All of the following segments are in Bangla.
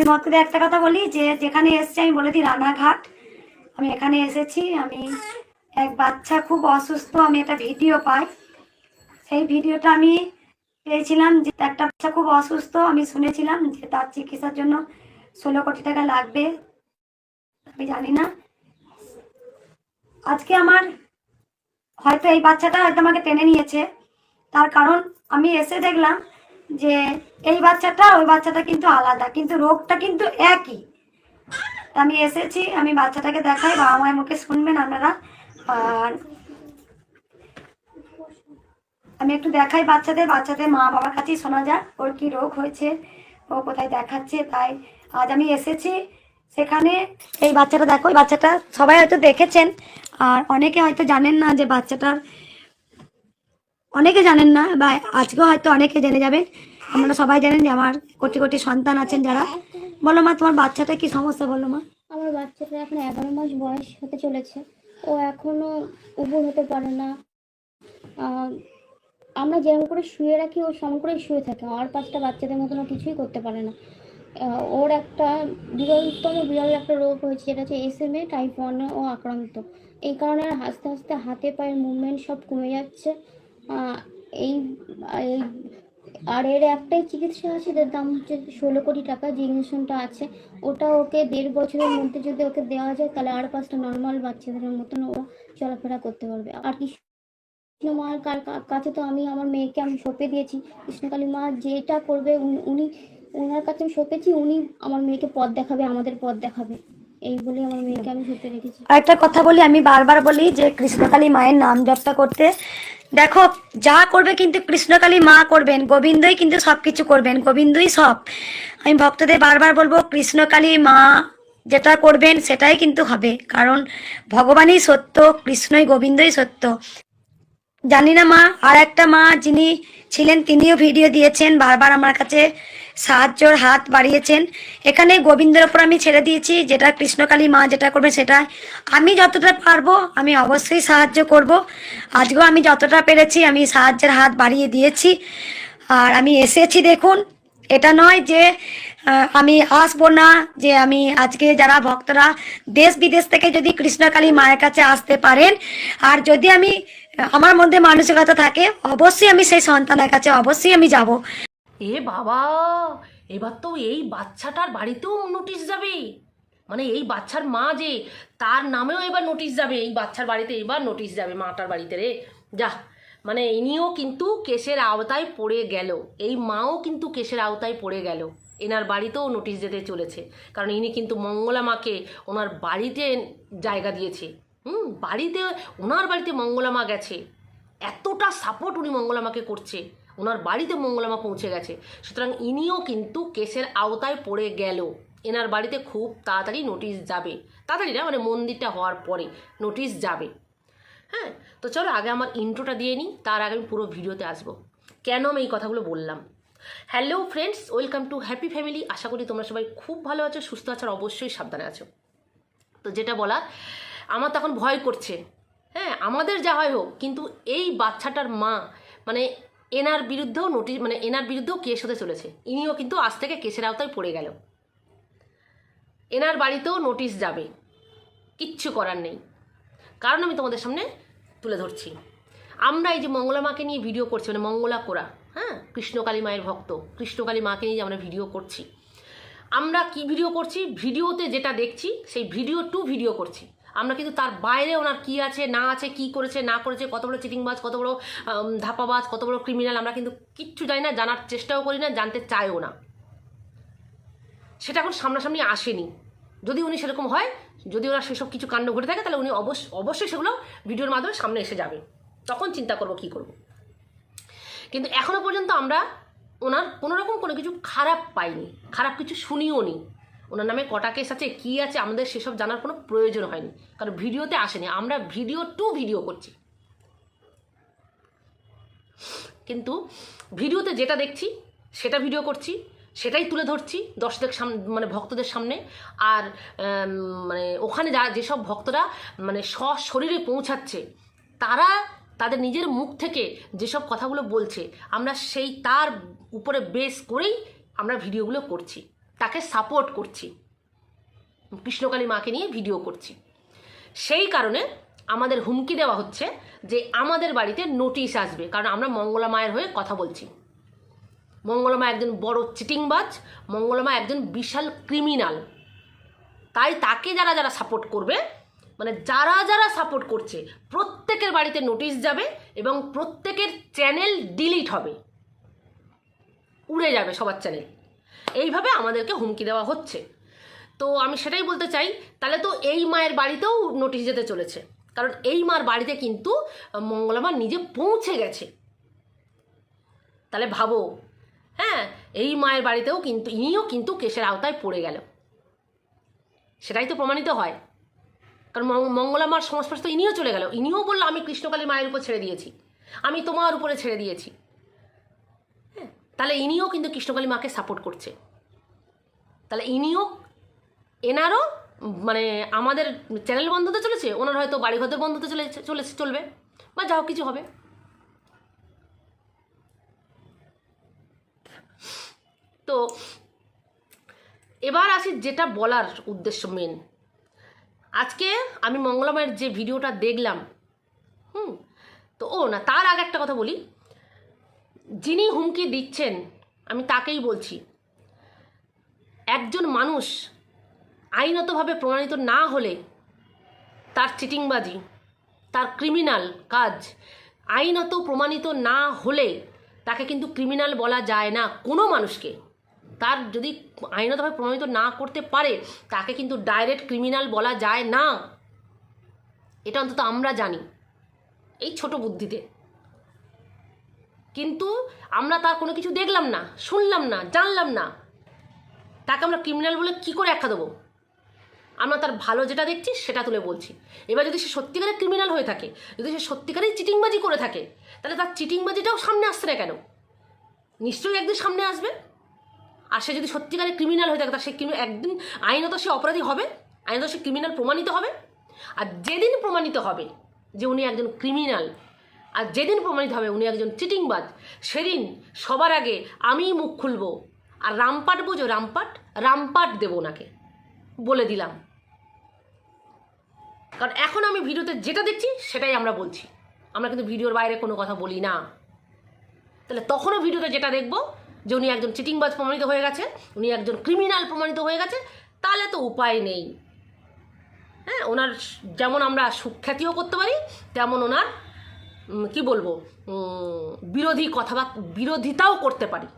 আমি ভক্তদের একটা কথা বলি যে, যেখানে এসেছি, আমি বলে দিই রানাঘাট। আমি এখানে এসেছি, আমি এক বাচ্চা খুব অসুস্থ, আমি একটা ভিডিও পাই। সেই ভিডিওটা আমি পেয়েছিলাম যে, একটা বাচ্চা খুব অসুস্থ, আমি শুনেছিলাম যে তার চিকিৎসার জন্য ষোলো কোটি টাকা লাগবে। আমি জানি না। আজকে আমার, হয়তো এই বাচ্চাটা হয়তো আমাকে টেনে নিয়েছে। তার কারণ আমি এসে দেখলাম যে এই বাচ্চাটা ওই বাচ্চাটা কিন্তু আলাদা, কিন্তু রোগটা কিন্তু একই। আমি এসেছি, আমি বাচ্চাটাকে দেখাই, বাবা মায়ের মুখে শুনবেন আপনারা। আর আমি একটু দেখাই বাচ্চাদের বাচ্চাদের মা বাবার কাছেই শোনা যাক, ওর কি রোগ হয়েছে, ও কোথায় দেখাচ্ছে, তাই আজ আমি এসেছি সেখানে। এই বাচ্চাটা দেখো, এই বাচ্চাটা সবাই হয়তো দেখেছেন, আর অনেকে হয়তো জানেন না যে বাচ্চাটার অনেকে জানেন না, বা আজকেও হয়তো অনেকে জেনে যাবেন। আপনারা সবাই জানেন যে আমার কোটি কোটি সন্তান আছেন যারা। বলো মা, তোমার বাচ্চাটা কি সমস্যা? বলো মা। আমার বাচ্চাটা এখন এগারো মাস বয়স হতে চলেছে। ও এখনও উবুর হতে পারে না। আমরা যেরকম করে শুয়ে রাখি, ও সম করে শুয়ে থাকে। আর পাঁচটা বাচ্চাদের মতন কিছুই করতে পারে না। ওর একটা বিরলতম বিরল একটা রোগ হয়েছে যেটা হচ্ছে এস এম এ, টাইপ ওয়ানে ও আক্রান্ত। এই কারণে আস্তে আস্তে হাতে, পায়ের মুভমেন্ট সব কমে যাচ্ছে। এই এই, আর এর একটাই চিকিৎসা আছে যার দাম হচ্ছে ষোলো কোটি টাকা, যে ইঞ্জেকশনটা আছে, ওটা ওকে দেড় বছরের মধ্যে যদি ওকে দেওয়া যায়, তাহলে আর পাঁচটা নর্মাল বাচ্চাদের মতন ও চলাফেরা করতে পারবে। আর কা- কাছে তো আমি, আমার মেয়েকে আমি সঁপে দিয়েছি, কৃষ্ণকালী মা যেটা করবে, উনি- উনি ওনার কাছে আমি সঁপেছি, উনি আমার মেয়েকে পথ দেখাবে, আমাদের পথ দেখাবে। এই বলে কথা বলি, আমি বারবার বলি যে কৃষ্ণকালী মায়ের নাম জপটা করতে। দেখো, যা করবে কিন্তু কৃষ্ণকালী মা করবেন, গোবিন্দই কিন্তু সবকিছু করবেন, গোবিন্দই সব। আমি ভক্তদের বারবার বলব, কৃষ্ণকালী মা যেটা করবেন সেটাই কিন্তু হবে, কারণ ভগবানই সত্য, কৃষ্ণই গোবিন্দই সত্য। জানি না মা আর একটা মা যিনি ছিলেন তিনিও ভিডিও দিয়েছেন বারবার আমার কাছে। সাহায্যর হাত বাড়িয়েছেন। এখানে গোবিন্দের ওপর আমি ছেড়ে দিয়েছি, যেটা কৃষ্ণকালী মা যেটা করবে সেটা। আমি যতটা পারব, আমি অবশ্যই সাহায্য করব। আজকেও আমি যতটা পেরেছি, আমি সাহায্যের হাত বাড়িয়ে দিয়েছি। আর আমি এসেছি, দেখুন। এটা নয় যে আমি আসব না, যে আমি আজকে যারা ভক্তরা দেশ বিদেশ থেকে যদি কৃষ্ণকালী মায়ের কাছে আসতে পারেন। আর যদি আমি, আমার মধ্যে মানসিকতা থাকে, অবশ্যই আমি সেই সন্তানের কাছে অবশ্যই আমি যাব। এ বাবা, এবার তো এই বাচ্চাটার বাড়িতেও নোটিশ যাবে। মানে এই বাচ্চার মা যে, তার নামেও এবার নোটিশ যাবে। এই বাচ্চার বাড়িতে এবার নোটিশ যাবে মাটার বাড়িতে রে। যা মানে ইনিও কিন্তু কেসের আওতায় পড়ে গেল। এই মাও কিন্তু কেসের আওতায় পড়ে গেল। এনার বাড়িতেও নোটিশ যেতে চলেছে। কারণ ইনি কিন্তু মঙ্গলা মাকে ওনার বাড়িতে জায়গা দিয়েছে। হুম, বাড়িতে, ওনার বাড়িতে মঙ্গলা মা গেছে। এতটা সাপোর্ট উনি মঙ্গলামাকে করছে। ওনার বাড়িতে মঙ্গলামা পৌঁছে গেছে। সুতরাং ইনিও কিন্তু কেসের আওতায় পড়ে গেল এনার বাড়িতে খুব তাড়াতাড়ি নোটিশ যাবে। তাড়াতাড়ি না মানে মন্দিরটা হওয়ার পরে নোটিশ যাবে। হ্যাঁ তো চলো আগে আমার ইন্ট্রোটা দিয়ে নিই, তার আগে আমি পুরো ভিডিওতে আসব। কেন আমি এই কথাগুলো বললাম? Hello friends, welcome to happy family. আশা করি তোমরা সবাই খুব ভালো আছো, সুস্থ আছো, আর অবশ্যই সাবধানে আছো। তো যেটা বলা, আমার তখন ভয় করছে। হ্যাঁ আমাদের যা হয় হোক, কিন্তু এই বাচ্চাটার মা মানে এনার বিরুদ্ধেও নোটিশ মানে এনার বিরুদ্ধেও কেস হতে চলেছে। ইনিও কিন্তু আজ থেকে কেসের আওতায় পড়ে গেল। এনার বাড়িতেও নোটিশ যাবে। কিচ্ছু করার নেই। কারণ আমি তোমাদের সামনে তুলে ধরছি। আমরা এই যে মঙ্গলা মাকে নিয়ে ভিডিও করছি মানে মঙ্গলা কোরা হ্যাঁ? কৃষ্ণকালী মায়ের ভক্ত। কৃষ্ণকালী মাকে নিয়ে যে আমরা ভিডিও করছি। আমরা কি ভিডিও করছি? ভিডিওতে যেটা দেখছি, সেই ভিডিও টু ভিডিও করছি। আমরা কিন্তু তার বাইরে ওনার কি আছে, না আছে, কি করেছে, না করেছে, কত বড় চিটিংবাজ, কত বড় ধাপাবাজ কত বড় ক্রিমিনাল আমরা কিন্তু কিচ্ছু জানি না, জানার চেষ্টাও করি না, জানতে চাইও না। সেটা এখন সামনাসামনি আসেনি। যদি উনি সেরকম হয়, যদি ওনার সেসব কিছু কাণ্ড ঘটে থাকে, তাহলে উনি অবশ্য, অবশ্যই সেগুলো ভিডিওর মাধ্যমে সামনে এসে যাবে। তখন চিন্তা করব কী করব। কিন্তু এখনও পর্যন্ত আমরা ওনার কোনো রকম কোনো কিছু খারাপ পাইনি, খারাপ কিছু শুনিও নি ওনার নামে কটা কেস আছে, কী আছে, আমাদের সেসব জানার কোনো প্রয়োজন হয়নি। কারণ ভিডিওতে আসেনি, আমরা ভিডিও টু ভিডিও করছি। কিন্তু ভিডিওতে যেটা দেখছি, সেটা ভিডিও করছি, সেটাই তুলে ধরছি দর্শকদের সামনে মানে ভক্তদের সামনে। আর মানে ওখানে যা, যেসব ভক্তরা মানে সশরীরে পৌঁছাচ্ছে, তারা তাদের নিজের মুখ থেকে যেসব কথাগুলো বলছে, আমরা সেই তার উপরে বেস করেই আমরা ভিডিওগুলো করছি। তাকে সাপোর্ট করছি। কৃষ্ণকালী মাকে নিয়ে ভিডিও করছি। সেই কারণে আমাদের হুমকি দেওয়া হচ্ছে যে আমাদের বাড়িতে নোটিশ আসবে, কারণ আমরা মঙ্গলা মায়ের হয়ে কথা বলছি। মঙ্গলমা একজন বড় চিটিংবাজ মঙ্গলমা একজন বিশাল ক্রিমিনাল তাই তাকে যারা যারা সাপোর্ট করবে মানে যারা যারা সাপোর্ট করছে, প্রত্যেকের বাড়িতে নোটিশ যাবে এবং প্রত্যেকের চ্যানেল ডিলিট হবে। উড়ে যাবে সবার চ্যানেল এইভাবে আমাদেরকে হুমকি দেওয়া হচ্ছে। তো আমি সেটাই বলতে চাই, তাহলে তো এই মায়ের বাড়িতেও নোটিশ যেতে চলেছে। কারণ এই মার বাড়িতে কিন্তু মঙ্গলমা নিজে পৌঁছে গেছে। তাহলে ভাবো হ্যাঁ এই মায়ের বাড়িতেও কিন্তু, ইনিও কিন্তু কেসের আওতায় পড়ে গেল। সেটাই তো প্রমাণিত হয়। কারণ মঙ্গলামার সংস্পর্শ তো ইনিও চলে গেল। ইনিও বলল, আমি কৃষ্ণকালী মায়ের উপর ছেড়ে দিয়েছি। আমি তোমার উপরে ছেড়ে দিয়েছি। তাহলে ইনিও কিন্তু কৃষ্ণকালী মাকে সাপোর্ট করছে। তাহলে ইনিও, এনারও মানে আমাদের চ্যানেল বন্ধ হতে চলেছে, ওনার হয়তো বাড়িঘর বন্ধ হতে চলে চলে চলবে। বা যাও কিছু হবে। তো এবার আসি যেটা বলার উদ্দেশ্য মেন আজকে আমি মঙ্গলমায়ের যে ভিডিওটা দেখলাম, হুম, তো ও না, তার আগে একটা কথা বলি। যিনি হুমকি দিচ্ছেন, আমি তাকেই বলছি, একজন মানুষ আইনতভাবে প্রমাণিত না হলে তার চিটিংবাজি, তার ক্রিমিনাল কাজ আইনত প্রমাণিত না হলে তাকে কিন্তু ক্রিমিনাল বলা যায় না। কোনো মানুষকে তার যদি আইনতভাবে প্রমাণিত না করতে পারে, তাকে কিন্তু ডাইরেক্ট ক্রিমিনাল বলা যায় না। এটা অন্তত আমরা জানি, এই ছোট বুদ্ধিতে। কিন্তু আমরা তার কোনো কিছু দেখলাম না, শুনলাম না, জানলাম না। তাকে আমরা ক্রিমিনাল বলে কী করে একটা দেবো? আমরা তার ভালো যেটা দেখছি সেটা তুলে বলছি। এবার যদি সে সত্যিকারের ক্রিমিনাল হয়ে থাকে, যদি সে সত্যিকারের চিটিংবাজি করে থাকে, তাহলে তার চিটিংবাজিটাও সামনে আসছে না কেন? নিশ্চয়ই একদিন সামনে আসবে। আর সে যদি সত্যিকারের ক্রিমিনাল হয়ে থাকে তার সে একদিন আইনত সে অপরাধী হবে, আইনত সে ক্রিমিনাল প্রমাণিত হবে। আর যেদিন প্রমাণিত হবে যে উনি একজন ক্রিমিনাল আর যেদিন প্রমাণিত হবে উনি একজন চিটিংবাজ, সেদিন সবার আগে আমিই মুখ খুলবো। আর রামপাট বোঝো, রামপাট রামপাট দেবো ওনাকে। বলে দিলাম। কারণ এখন আমি ভিডিওতে যেটা দেখছি, সেটাই আমরা বলছি। আমরা কিন্তু ভিডিওর বাইরে কোনো কথা বলি না। তাহলে তখনও ভিডিওতে যেটা দেখব, যে উনি একজন চিটিংবাজ প্রমাণিত হয়ে গেছে, উনি একজন ক্রিমিনাল প্রমাণিত হয়ে গেছে, তাহলে তো উপায় নেই। হ্যাঁ ওনার যেমন আমরা সুখ্যাতিও করতে পারি, তেমন ওনার কি বলব? বিরোধী কথাবার্তা বিরোধিতাও করতে পারি।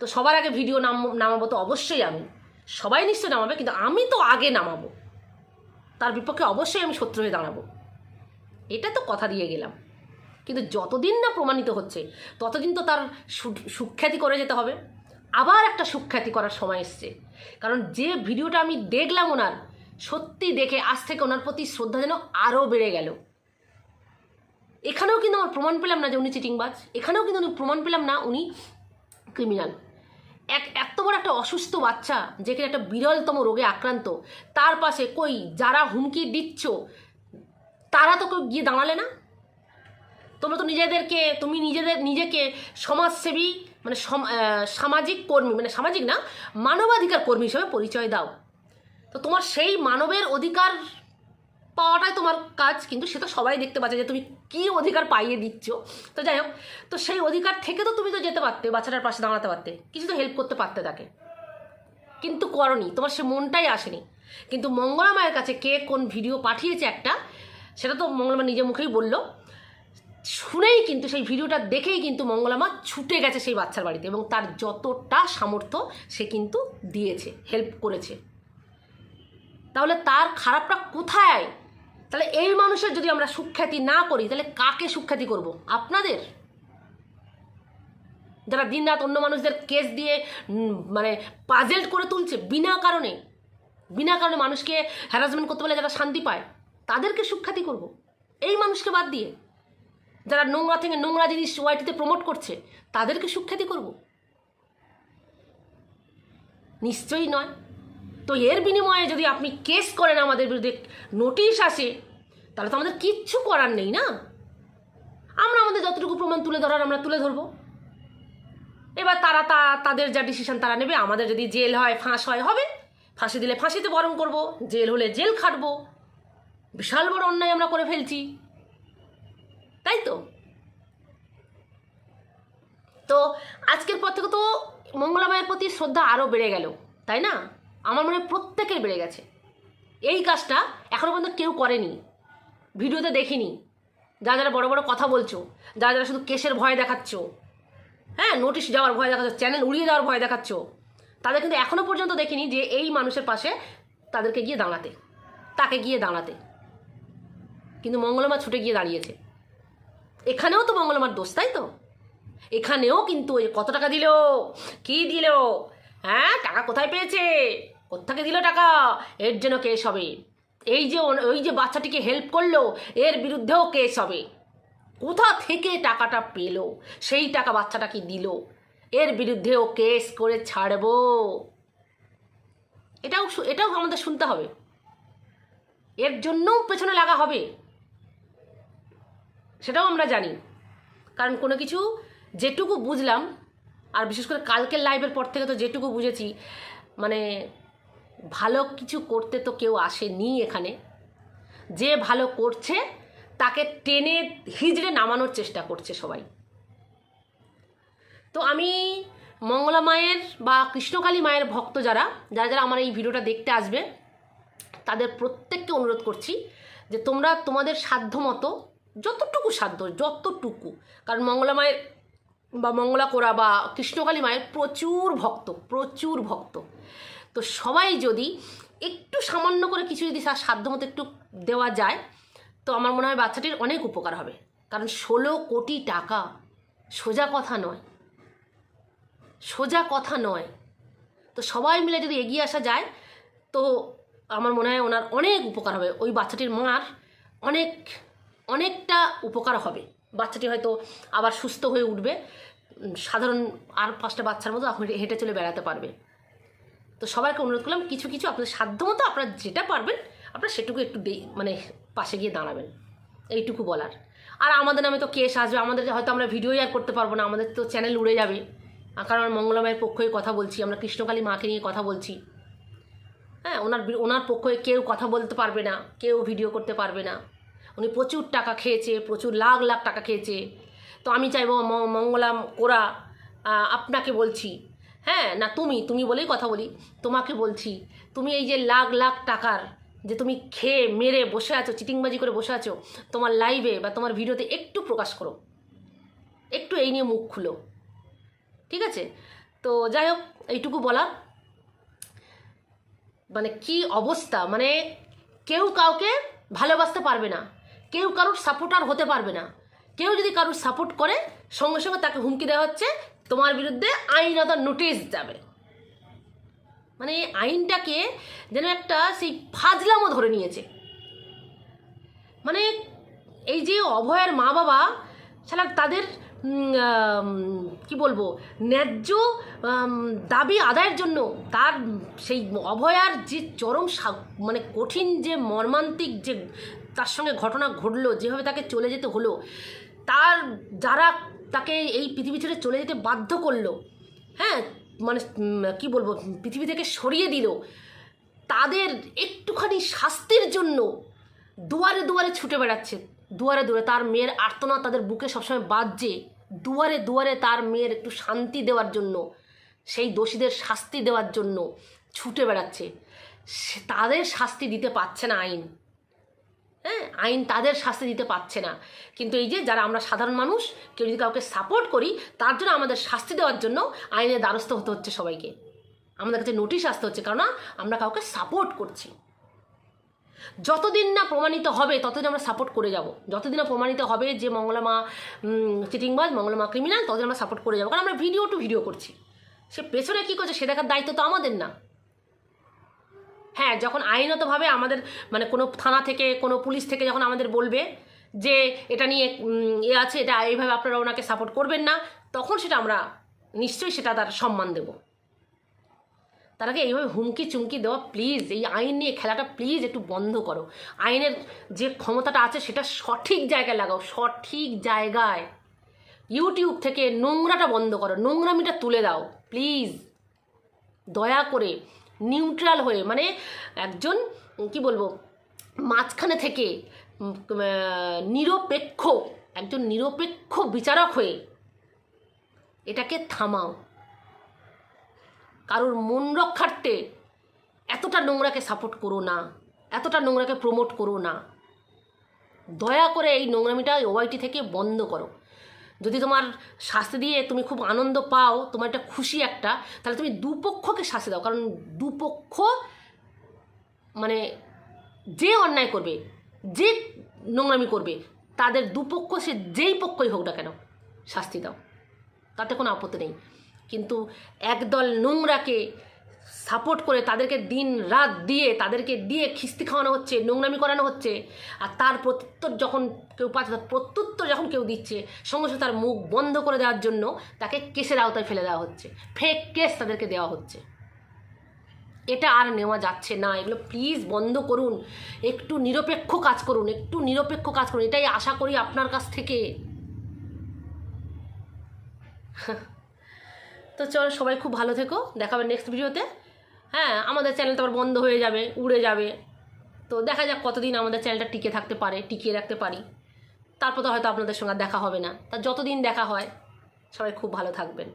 তো সবার আগে ভিডিও নাম, নামাবো তো অবশ্যই আমি। সবাই নিশ্চয়ই নামাবে, কিন্তু আমি তো আগে নামাবো। তার বিপক্ষে অবশ্যই আমি শত্রু হয়ে দাঁড়াবো। এটা তো কথা দিয়ে গেলাম। কিন্তু যতদিন না প্রমাণিত হচ্ছে, ততদিন তো তার সুখ্যাতি করে যেতে হবে। আবার একটা সুখ্যাতি করার সময় এসছে। কারণ যে ভিডিওটা আমি দেখলাম ওনার, সত্যি দেখে আজ থেকে ওনার প্রতি শ্রদ্ধা যেন আরও বেড়ে গেল। এখানেও কিন্তু আমার প্রমাণ পেলাম না যে উনি চিটিংবাজ। এখানেও কিন্তু উনি প্রমাণ পেলাম না উনি ক্রিমিনাল এক, এত বড় একটা অসুস্থ বাচ্চা, যেখানে একটা বিরলতম রোগে আক্রান্ত, তার পাশে কই যারা হুমকি দিচ্ছ, তারা তো কেউ গিয়ে দাঁড়ালে না? তোমরা তো নিজেদেরকে, তুমি নিজেদের, নিজেকে সমাজসেবী মানে সম- সামাজিক কর্মী মানে সামাজিক না, মানবাধিকার কর্মী হিসেবে পরিচয় দাও। তো তোমার সেই মানবের অধিকার পাওয়াটাই তোমার কাজ, কিন্তু সেটা সবাই দেখতে পাচ্ছে যে তুমি কি অধিকার পাইয়ে দিচ্ছ। তো যাই হোক, তো সেই অধিকার থেকে তো তুমি তো যেতে পারতে, বাচ্চাটার পাশে দাঁড়াতে পারতে, কিছু তো হেল্প করতে পারতে তাকে। কিন্তু করনি, তোমার সে মনটাই আসেনি। কিন্তু মঙ্গলা মায়ের কাছে কে কোন ভিডিও পাঠিয়েছে একটা, সেটা তো মঙ্গলমা নিজে মুখেই বলল। শুনেই কিন্তু, সেই ভিডিওটা দেখেই কিন্তু মঙ্গলামা ছুটে গেছে সেই বাচ্চার বাড়িতে এবং তার যতটা সামর্থ্য সে কিন্তু দিয়েছে হেল্প করেছে। তাহলে তার খারাপটা কোথায়? তাহলে এই মানুষের যদি আমরা সুখ্যাতি না করি, তাহলে কাকে সুখ্যাতি করব? আপনাদের? যারা দিনরাত অন্য মানুষদের কেস দিয়ে মানে পাজেল্ট করে তুলছে, বিনা কারণে বিনা কারণে মানুষকে হ্যারাসমেন্ট করতে পারলে যারা শান্তি পায়, তাদেরকে সুখ্যাতি করব? এই মানুষকে বাদ দিয়ে, যারা নোংরা থেকে নোংরা জিনিস ওয়াইটিতে প্রমোট করছে, তাদেরকে সুখ্যাতি করব? নিশ্চয়ই নয়। তো এর বিনিময়ে যদি আপনি কেস করেন আমাদের বিরুদ্ধে, নোটিশ আসে, তাহলে তো আমাদের কিচ্ছু করার নেই না? আমরা আমাদের যতটুকু প্রমাণ তুলে ধরার আমরা তুলে ধরবো। এবার তারা তা, তাদের যা ডিসিশন তারা নেবে, আমাদের যদি জেল হয়, ফাঁস হয়, হবে। ফাঁসি দিলে ফাঁসিতে বরণ করব, জেল হলে জেল খাটবো। বিশাল বড় অন্যায় আমরা করে ফেলছি। তাই তো? তো আজকের পর থেকে তো মঙ্গলা মায়ের প্রতি শ্রদ্ধা আরও বেড়ে গেল, তাই না? আমার মনে প্রত্যেকের বেড়ে গেছে। এই কাজটা এখনও পর্যন্ত কেউ করেনি। ভিডিওতে দেখিনি। যা যারা বড় বড় কথা বলছো যা যারা শুধু কেসের ভয় দেখাচ্ছ হ্যাঁ নোটিশ যাওয়ার ভয় দেখাচ্ছ চ্যানেল উড়িয়ে দেওয়ার ভয় দেখাচ্ছ, তাদের কিন্তু এখনও পর্যন্ত দেখিনি যে এই মানুষের পাশে তাদেরকে গিয়ে দাঁড়াতে, তাকে গিয়ে দাঁড়াতে। কিন্তু মঙ্গলমা ছুটে গিয়ে দাঁড়িয়েছে। এখানেও তো মঙ্গলমার দোষ, তাই তো? এখানেও কিন্তু ওই কত টাকা দিল? কি দিল? হ্যাঁ টাকা কোথায় পেয়েছে? কোত্থেকে দিল টাকা? এর জন্য কেস হবে এই যে ওই যে বাচ্চাটিকে হেল্প করল, এর বিরুদ্ধেও কেস হবে কোথা থেকে টাকাটা পেল? সেই টাকা বাচ্চাটাকে দিল? এর বিরুদ্ধেও কেস করে ছাড়বো। এটাও এটাও আমাদের শুনতে হবে। এর জন্যও পেছনে লাগা হবে। সেটাও আমরা জানি। কারণ কোনো কিছু যেটুকু বুঝলাম, আর বিশেষ করে কালকের লাইভের পর থেকে তো যেটুকু বুঝেছি মানে ভালো কিছু করতে তো কেউ আসেনি এখানে। যে ভালো করছে, তাকে টেনে হিজড়ে নামানোর চেষ্টা করছে সবাই। তো আমি মঙ্গলা মায়ের বা কৃষ্ণকালী মায়ের ভক্ত যারা যারা যারা আমার এই ভিডিওটা দেখতে আসবে, তাদের প্রত্যেককে অনুরোধ করছি যে তোমরা তোমাদের সাধ্য মতো, যতটুকু সাধ্য, যতটুকু, কারণ মঙ্গলা মায়ের বা মঙ্গলা কোরা বা কৃষ্ণকালী মায়ের প্রচুর ভক্ত প্রচুর ভক্ত। তো সবাই যদি একটু সামান্য করে কিছু যদি সাধ্য মতো একটু দেওয়া যায়, তো আমার মনে হয় বাচ্চাটির অনেক উপকার হবে। কারণ ষোলো কোটি টাকা সোজা কথা নয়। সোজা কথা নয়। তো সবাই মিলে যদি এগিয়ে আসা যায়, তো আমার মনে হয় ওনার অনেক উপকার হবে। ওই বাচ্চাটির মার অনেক, অনেকটা উপকার হবে। বাচ্চাটি হয়তো আবার সুস্থ হয়ে উঠবে। সাধারণ আর পাঁচটা বাচ্চার মতো এখন হেঁটে চলে বেড়াতে পারবে। তো সবাইকে অনুরোধ করলাম কিছু কিছু আপনাদের সাধ্য মতো আপনারা যেটা পারবেন আপনারা সেটুকু একটু মানে পাশে গিয়ে দাঁড়াবেন। এইটুকু বলার। আর আমাদের নামে তো কেস আসবে আমাদের হয়তো আমরা ভিডিওই আর করতে পারব না আমাদের তো চ্যানেল উড়ে যাবে। কারণ আমরা মঙ্গলমায়ের পক্ষে কথা বলছি আমরা কৃষ্ণকালী মাকে নিয়ে কথা বলছি। হ্যাঁ ওনার ওনার পক্ষে কেউ কথা বলতে পারবে না কেউ ভিডিও করতে পারবে না। উনি প্রচুর টাকা খেয়েছে প্রচুর লাখ লাখ টাকা খেয়েছে। তো আমি চাইব মঙ্গলাম আহ, আপনাকে বলছি হ্যাঁ না তুমি তুমি বলেই কথা বলি। তোমাকে বলছি, তুমি এই যে লাখ লাখ টাকার যে তুমি খেয়ে, মেরে বসে আছো, চিটিংবাজি করে বসে আছো, তোমার লাইভে বা তোমার ভিডিওতে একটু প্রকাশ করো। একটু এই নিয়ে মুখ খুলো। ঠিক আছে? তো যাই হোক, এইটুকু বলা মানে কি অবস্থা? মানে কেউ কাউকে ভালোবাসতে পারবে না। কেউ কারোর সাপোর্টার হতে পারবে না। কেউ যদি কারোর সাপোর্ট করে, সঙ্গে সঙ্গে তাকে হুমকি দেওয়া হচ্ছে। তোমার বিরুদ্ধে আইনত নোটিশ যাবে। মানে আইনটাকে যেন একটা সেই ফাজলামো ধরে নিয়েছে। মানে এই যে অভয়ের মা বাবা শালা তাদের কি বলব, ন্যায্য দাবি আদায়ের জন্য তার সেই অভয়ার যে চরম মানে কঠিন যে মর্মান্তিক যে তার সঙ্গে ঘটনা ঘটলো, যেভাবে তাকে চলে যেতে হলো, তার যারা তাকে এই পৃথিবী ছেড়ে চলে যেতে বাধ্য করল। হ্যাঁ মানে কি বলব, পৃথিবী থেকে সরিয়ে দিল। তাদের একটুখানি শাস্তির জন্য দুয়ারে দুয়ারে ছুটে বেড়াচ্ছে। দুয়ারে দুয়ারে তার মেয়ের আর্তনাদ তাদের বুকে সবসময় বাজছে। দুয়ারে দুয়ারে তার মেয়ের একটু শান্তি দেওয়ার জন্য, সেই দোষীদের শাস্তি দেওয়ার জন্য ছুটে বেড়াচ্ছে। তাদের শাস্তি দিতে পারছে না আইন। হ্যাঁ আইন তাদের শাস্তি দিতে পারছে না। কিন্তু এই যে যারা আমরা সাধারণ মানুষ, কেউ যদি কাউকে সাপোর্ট করি, তার জন্য আমাদের শাস্তি দেওয়ার জন্য আইনের দ্বারস্থ হতে হচ্ছে সবাইকে। আমাদের কাছে নোটিশ আসতে হচ্ছে কারণ আমরা কাউকে সাপোর্ট করছি। যতদিন না প্রমাণিত হবে, ততদিন আমরা সাপোর্ট করে যাব। যতদিন না প্রমাণিত হবে যে মঙ্গলামা চিটিংবাজ মঙ্গলামা ক্রিমিনাল ততদিন আমরা সাপোর্ট করে যাব। কারণ আমরা ভিডিও টু ভিডিও করছি। সে পেছনে কী করছে, সে দেখার দায়িত্ব তো আমাদের না। হ্যাঁ যখন আইনতভাবে আমাদের মানে কোনো থানা থেকে, কোনো পুলিশ থেকে যখন আমাদের বলবে যে এটা নিয়ে এ আছে, এটা এইভাবে আপনারা ওনাকে সাপোর্ট করবেন না, তখন সেটা আমরা নিশ্চয়ই সেটা তার সম্মান দেবো। তার আগে এইভাবে হুমকি চুমকি দেওয়া প্লিজ এই আইন নিয়ে খেলাটা প্লিজ একটু বন্ধ করো। আইনের যে ক্ষমতাটা আছে সেটা সঠিক জায়গায় লাগাও, সঠিক জায়গায়। ইউটিউব থেকে নোংরাটা বন্ধ করো, নোংরামিটা তুলে দাও প্লিজ দয়া করে নিউট্রাল হয়ে মানে একজন, কি বলব, মাঝখানে থেকে নিরপেক্ষ, একজন নিরপেক্ষ বিচারক হয়ে এটাকে থামাও। কারোর মন রক্ষার্থে এতটা নোংরাকে সাপোর্ট করো না, এতটা নোংরাকে প্রমোট করো না। দয়া করে এই নোংরামিটা ওয়াইটি থেকে বন্ধ করো। যদি তোমার শাস্তি দিয়ে তুমি খুব আনন্দ পাও, তোমার একটা খুশি একটা, তাহলে তুমি দুপক্ষকে শাস্তি দাও। কারণ দুপক্ষ মানে যে অন্যায় করবে, যে নোংরামি করবে, তাদের দুপক্ষ সে যেই পক্ষই হোক না কেন শাস্তি দাও। তাতে কোনো আপত্তি নেই। কিন্তু একদল নোংরাকে সাপোর্ট করে তাদেরকে দিন রাত দিয়ে, তাদেরকে দিয়ে খিস্তি খাওয়ানো হচ্ছে, নোংরামি করানো হচ্ছে। আর তার প্রত্যুত্তর যখন কেউ পাচ্ছে, তার প্রত্যুত্তর যখন কেউ দিচ্ছে, সঙ্গে সঙ্গে তার মুখ বন্ধ করে দেওয়ার জন্য তাকে কেসের আওতায় ফেলে দেওয়া হচ্ছে। ফেক কেস তাদেরকে দেওয়া হচ্ছে। এটা আর নেওয়া যাচ্ছে না। এগুলো প্লিজ বন্ধ করুন। একটু নিরপেক্ষ কাজ করুন, একটু নিরপেক্ষ কাজ করুন। এটাই আশা করি আপনার কাছ থেকে। তো চলো সবাই খুব ভালো থেকো। দেখাবে নেক্সট ভিডিওতে হ্যাঁ আমাদের চ্যানেল তো আবার বন্ধ হয়ে যাবে, উড়ে যাবে। তো দেখা যাক কতদিন আমাদের চ্যানেলটা টিকে থাকতে পারে, টিকিয়ে রাখতে পারি। তারপর তো হয়তো আপনাদের সঙ্গে দেখা হবে না। তা যতদিন দেখা হয়, সবাই খুব ভালো থাকবেন।